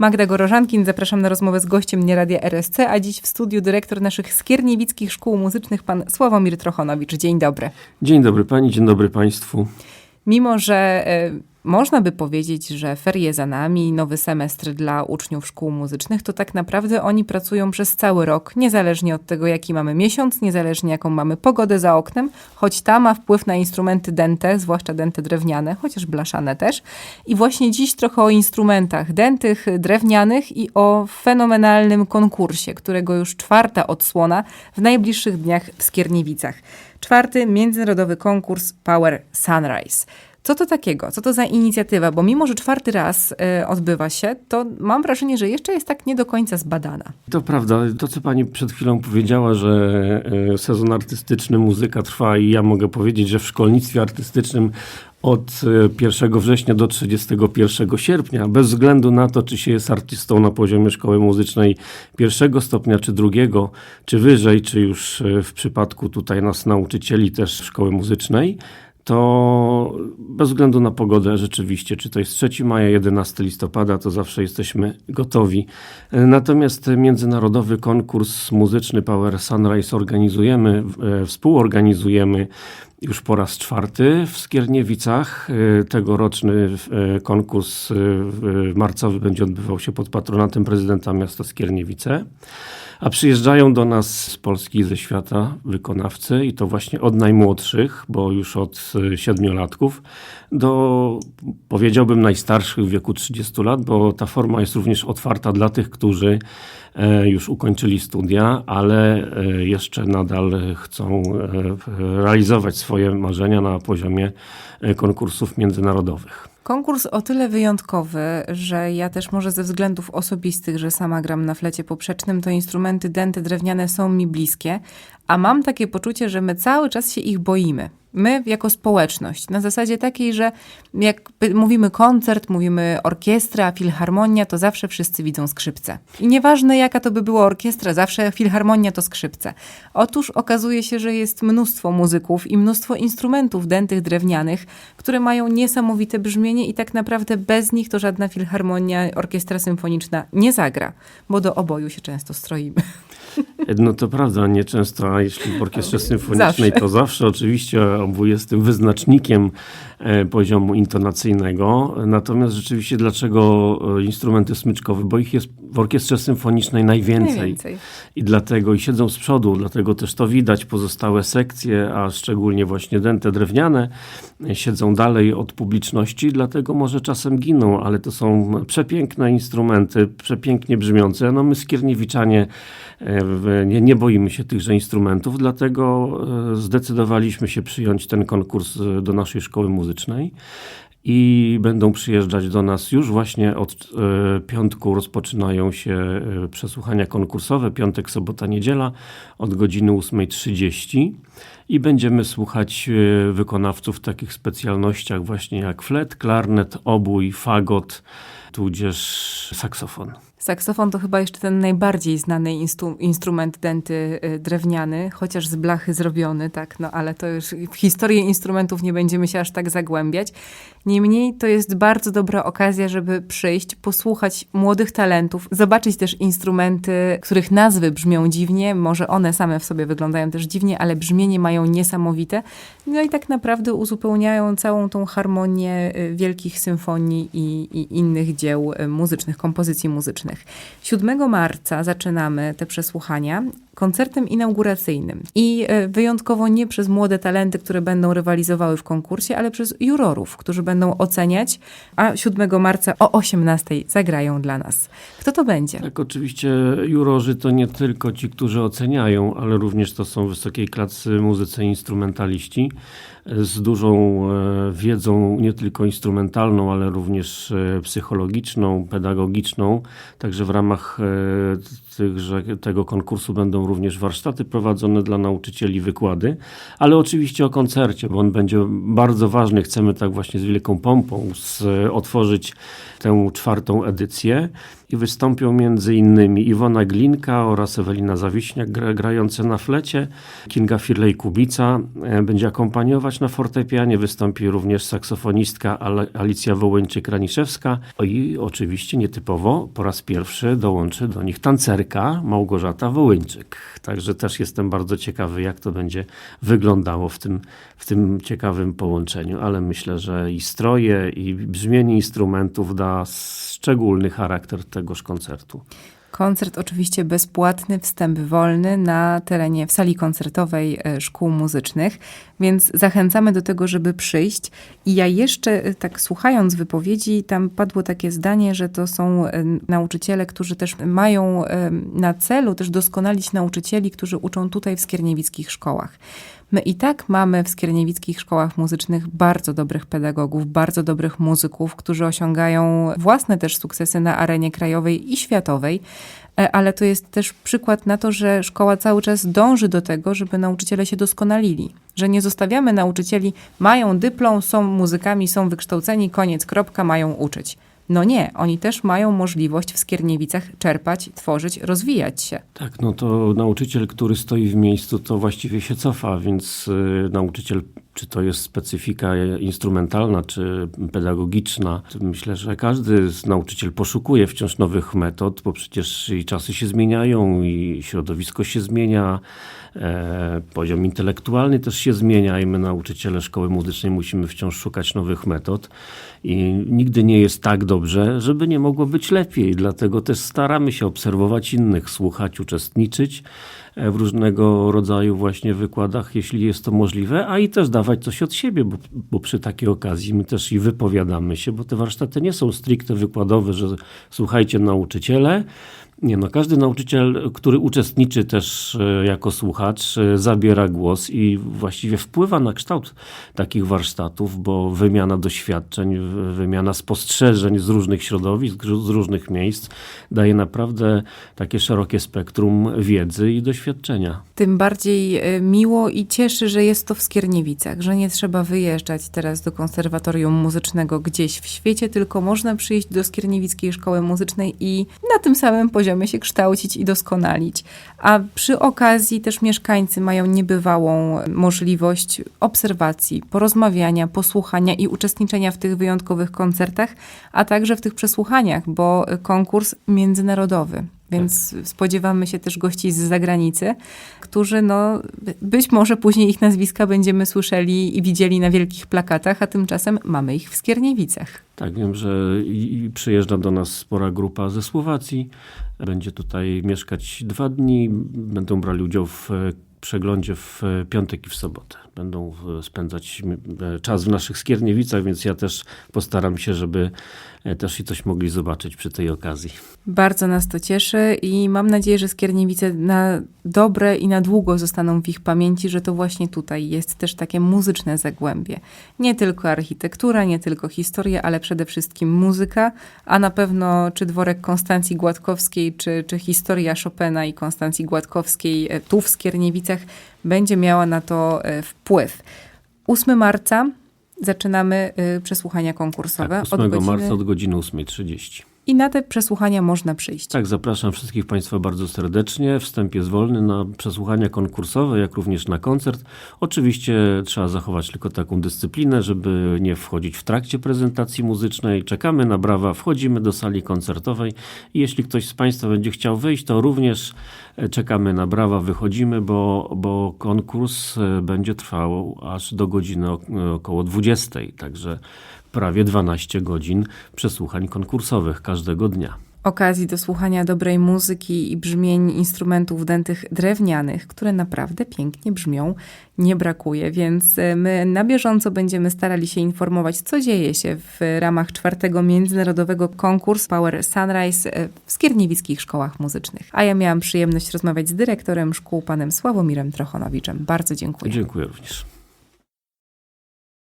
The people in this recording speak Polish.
Magda Gorożankin, zapraszam na rozmowę z gościem Nieradia RSC, a dziś w studiu dyrektor naszych skierniewickich szkół muzycznych, pan Sławomir Trochonowicz. Dzień dobry. Dzień dobry pani, dzień dobry państwu. Mimo, że y, można by powiedzieć, że ferie za nami, nowy semestr dla uczniów szkół muzycznych, to tak naprawdę oni pracują przez cały rok, niezależnie od tego, jaki mamy miesiąc, niezależnie jaką mamy pogodę za oknem, choć ta ma wpływ na instrumenty dęte, zwłaszcza dęte drewniane, chociaż blaszane też. I właśnie dziś trochę o instrumentach dętych, drewnianych i o fenomenalnym konkursie, którego już czwarta odsłona w najbliższych dniach w Skierniewicach. Czwarty międzynarodowy konkurs Power Sunrise. Co to takiego? Co to za inicjatywa? Bo mimo, że czwarty raz y, odbywa się, to mam wrażenie, że jeszcze jest tak nie do końca zbadana. To prawda, to co pani przed chwilą powiedziała, że e, sezon artystyczny, muzyka trwa i ja mogę powiedzieć, że w szkolnictwie artystycznym od e, 1 września do 31 sierpnia, bez względu na to, czy się jest artystą na poziomie szkoły muzycznej pierwszego stopnia, czy drugiego, czy wyżej, czy już e, w przypadku tutaj nas nauczycieli też szkoły muzycznej, to bez względu na pogodę rzeczywiście, czy to jest 3 maja, 11 listopada, to zawsze jesteśmy gotowi. Natomiast międzynarodowy konkurs muzyczny Power Sunrise organizujemy, e, współorganizujemy już po raz czwarty w Skierniewicach. E, Tegoroczny e, konkurs w- marcowy będzie odbywał się pod patronatem prezydenta miasta Skierniewice. A przyjeżdżają do nas z Polski i ze świata wykonawcy i to właśnie od najmłodszych, bo już od y, siedmiolatków, do powiedziałbym najstarszych w wieku 30 lat, bo ta forma jest również otwarta dla tych, którzy e, już ukończyli studia, ale e, jeszcze nadal chcą e, realizować swoje marzenia na poziomie e, konkursów międzynarodowych. Konkurs o tyle wyjątkowy, że ja też może ze względów osobistych, że sama gram na flecie poprzecznym, to instrumenty dęte drewniane są mi bliskie, a mam takie poczucie, że my cały czas się ich boimy. My jako społeczność, na zasadzie takiej, że jak mówimy koncert, mówimy orkiestra, filharmonia, to zawsze wszyscy widzą skrzypce. I nieważne jaka to by była orkiestra, zawsze filharmonia to skrzypce. Otóż okazuje się, że jest mnóstwo muzyków i mnóstwo instrumentów dętych drewnianych, które mają niesamowite brzmienie i tak naprawdę bez nich to żadna filharmonia, orkiestra symfoniczna nie zagra, bo do oboju się często stroimy. No to prawda, nieczęsto, a jeśli w orkiestrze symfonicznej, Zawsze. to zawsze oczywiście obój jest tym wyznacznikiem e, poziomu intonacyjnego. Natomiast rzeczywiście dlaczego e, instrumenty smyczkowe? Bo ich jest w orkiestrze symfonicznej najwięcej. Najwięcej. I dlatego i siedzą z przodu, dlatego też to widać. Pozostałe sekcje, a szczególnie właśnie dęte drewniane, e, siedzą dalej od publiczności, dlatego może czasem giną, ale to są przepiękne instrumenty, przepięknie brzmiące. No my skierniewiczanie nie, nie boimy się tychże instrumentów, dlatego e, zdecydowaliśmy się przyjąć ten konkurs e, do naszej szkoły muzycznej. I będą przyjeżdżać do nas już właśnie od e, piątku rozpoczynają się przesłuchania konkursowe, piątek, sobota, niedziela od godziny 8.30 i będziemy słuchać wykonawców w takich specjalnościach właśnie jak flet, klarnet, obój, fagot, tudzież saksofon. Saksofon to chyba jeszcze ten najbardziej znany instru- instrument dęty y, drewniany, chociaż z blachy zrobiony, tak, no ale to już w historię instrumentów nie będziemy się aż tak zagłębiać. Niemniej to jest bardzo dobra okazja, żeby przyjść, posłuchać młodych talentów, zobaczyć też instrumenty, których nazwy brzmią dziwnie, może one same w sobie wyglądają też dziwnie, ale brzmienie mają niesamowite. No i tak naprawdę uzupełniają całą tą harmonię y, wielkich symfonii i, i innych dzieł y, muzycznych, kompozycji muzycznych. 7 marca zaczynamy te przesłuchania koncertem inauguracyjnym i y, wyjątkowo nie przez młode talenty, które będą rywalizowały w konkursie, ale przez jurorów, którzy będą oceniać, a 7 marca o 18 zagrają dla nas. Kto to będzie? Tak, oczywiście jurorzy to nie tylko ci, którzy oceniają, ale również to są wysokiej klasy muzycy instrumentaliści e, z dużą e, wiedzą nie tylko instrumentalną, ale również e, psychologiczną, pedagogiczną. Także w ramach e, tychże, tego konkursu będą również warsztaty prowadzone dla nauczycieli, wykłady, ale oczywiście o koncercie, bo on będzie bardzo ważny. Chcemy tak właśnie z wielką pompą z, otworzyć tę czwartą edycję i wystąpią między innymi Iwona Glinka oraz Ewelina Zawiśniak gra, grające na flecie. Kinga Firlej-Kubica e, będzie akompaniować na fortepianie. Wystąpi również saksofonistka Ale- Alicja Wołyńczyk-Raniszewska i oczywiście nietypowo po raz pierwszy dołączy do nich tancerka Małgorzata Wołyńczyk. Także też jestem bardzo ciekawy, jak to będzie wyglądało w tym, w tym ciekawym połączeniu, ale myślę, że i stroje, i brzmienie instrumentów da szczególny charakter tegoż koncertu. Koncert oczywiście bezpłatny, wstęp wolny na terenie, w sali koncertowej e, szkół muzycznych, więc zachęcamy do tego, żeby przyjść. I ja jeszcze, e, tak słuchając wypowiedzi, tam padło takie zdanie, że to są e, nauczyciele, którzy też mają na celu też doskonalić nauczycieli, którzy uczą tutaj w skierniewickich szkołach. My i tak mamy w skierniewickich szkołach muzycznych bardzo dobrych pedagogów, bardzo dobrych muzyków, którzy osiągają własne też sukcesy na arenie krajowej i światowej, ale to jest też przykład na to, że szkoła cały czas dąży do tego, żeby nauczyciele się doskonalili. Że nie zostawiamy nauczycieli, mają dyplom, są muzykami, są wykształceni, koniec, kropka, mają uczyć. No nie, oni też mają możliwość w Skierniewicach czerpać, tworzyć, rozwijać się. Tak, no to nauczyciel, który stoi w miejscu, to właściwie się cofa, więc y, nauczyciel, czy to jest specyfika instrumentalna, czy pedagogiczna, myślę, że każdy nauczyciel poszukuje wciąż nowych metod, bo przecież i czasy się zmieniają, i środowisko się zmienia, e, poziom intelektualny też się zmienia. I my nauczyciele szkoły muzycznej musimy wciąż szukać nowych metod. I nigdy nie jest tak dobrze, żeby nie mogło być lepiej. Dlatego też staramy się obserwować innych, słuchać, uczestniczyć e, w różnego rodzaju właśnie wykładach, jeśli jest to możliwe, a i też dawać coś od siebie, bo, bo przy takiej okazji my też i wypowiadamy się, bo te warsztaty nie są stricte wykładowe, że słuchajcie nauczyciele, nie no, każdy nauczyciel, który uczestniczy też e, jako słuchacz, e, zabiera głos i właściwie wpływa na kształt takich warsztatów, bo wymiana doświadczeń, wymiana spostrzeżeń z różnych środowisk, z różnych miejsc daje naprawdę takie szerokie spektrum wiedzy i doświadczenia. Tym bardziej e, miło i cieszy, że jest to w Skierniewicach, że nie trzeba wyjeżdżać teraz do konserwatorium muzycznego gdzieś w świecie, tylko można przyjść do Skierniewickiej Szkoły Muzycznej i na tym samym poziomie się kształcić i doskonalić. A przy okazji też mieszkańcy mają niebywałą możliwość obserwacji, porozmawiania, posłuchania i uczestniczenia w tych wyjątkowych koncertach, a także w tych przesłuchaniach, bo konkurs międzynarodowy. Więc spodziewamy się też gości z zagranicy, którzy no, być może później ich nazwiska będziemy słyszeli i widzieli na wielkich plakatach, a tymczasem mamy ich w Skierniewicach. Tak, wiem, że i, przyjeżdża do nas spora grupa ze Słowacji. Będzie tutaj mieszkać dwa dni. Będą brali udział w e, przeglądzie w e, piątek i w sobotę. Będą e, spędzać e, czas w naszych Skierniewicach, więc ja też postaram się, żeby e, też i coś mogli zobaczyć przy tej okazji. Bardzo nas to cieszy i mam nadzieję, że Skierniewice na dobre i na długo zostaną w ich pamięci, że to właśnie tutaj jest też takie muzyczne zagłębie. Nie tylko architektura, nie tylko historia, ale przede wszystkim muzyka, a na pewno czy dworek Konstancji Gładkowskiej, czy, czy historia Chopina i Konstancji Gładkowskiej tu w Skierniewicach będzie miała na to e, wpływ. 8 marca zaczynamy e, przesłuchania konkursowe. Tak, 8 marca od godziny 8.30. I na te przesłuchania można przyjść. Tak, zapraszam wszystkich Państwa bardzo serdecznie. Wstęp jest wolny na przesłuchania konkursowe, jak również na koncert. Oczywiście trzeba zachować tylko taką dyscyplinę, żeby nie wchodzić w trakcie prezentacji muzycznej. Czekamy na brawa, wchodzimy do sali koncertowej i jeśli ktoś z Państwa będzie chciał wyjść, to również e, czekamy na brawa, wychodzimy, bo, bo konkurs e, będzie trwał aż do godziny ok- około 20. Także prawie 12 godzin przesłuchań konkursowych każdego dnia. okazji do słuchania dobrej muzyki i brzmień instrumentów dętych drewnianych, które naprawdę pięknie brzmią, nie brakuje, więc e, my na bieżąco będziemy starali się informować, co dzieje się w ramach czwartego międzynarodowego konkursu Power Sunrise e, w skierniewickich szkołach muzycznych. A ja miałam przyjemność rozmawiać z dyrektorem szkół, panem Sławomirem Trochonowiczem. Bardzo dziękuję. Dziękuję również.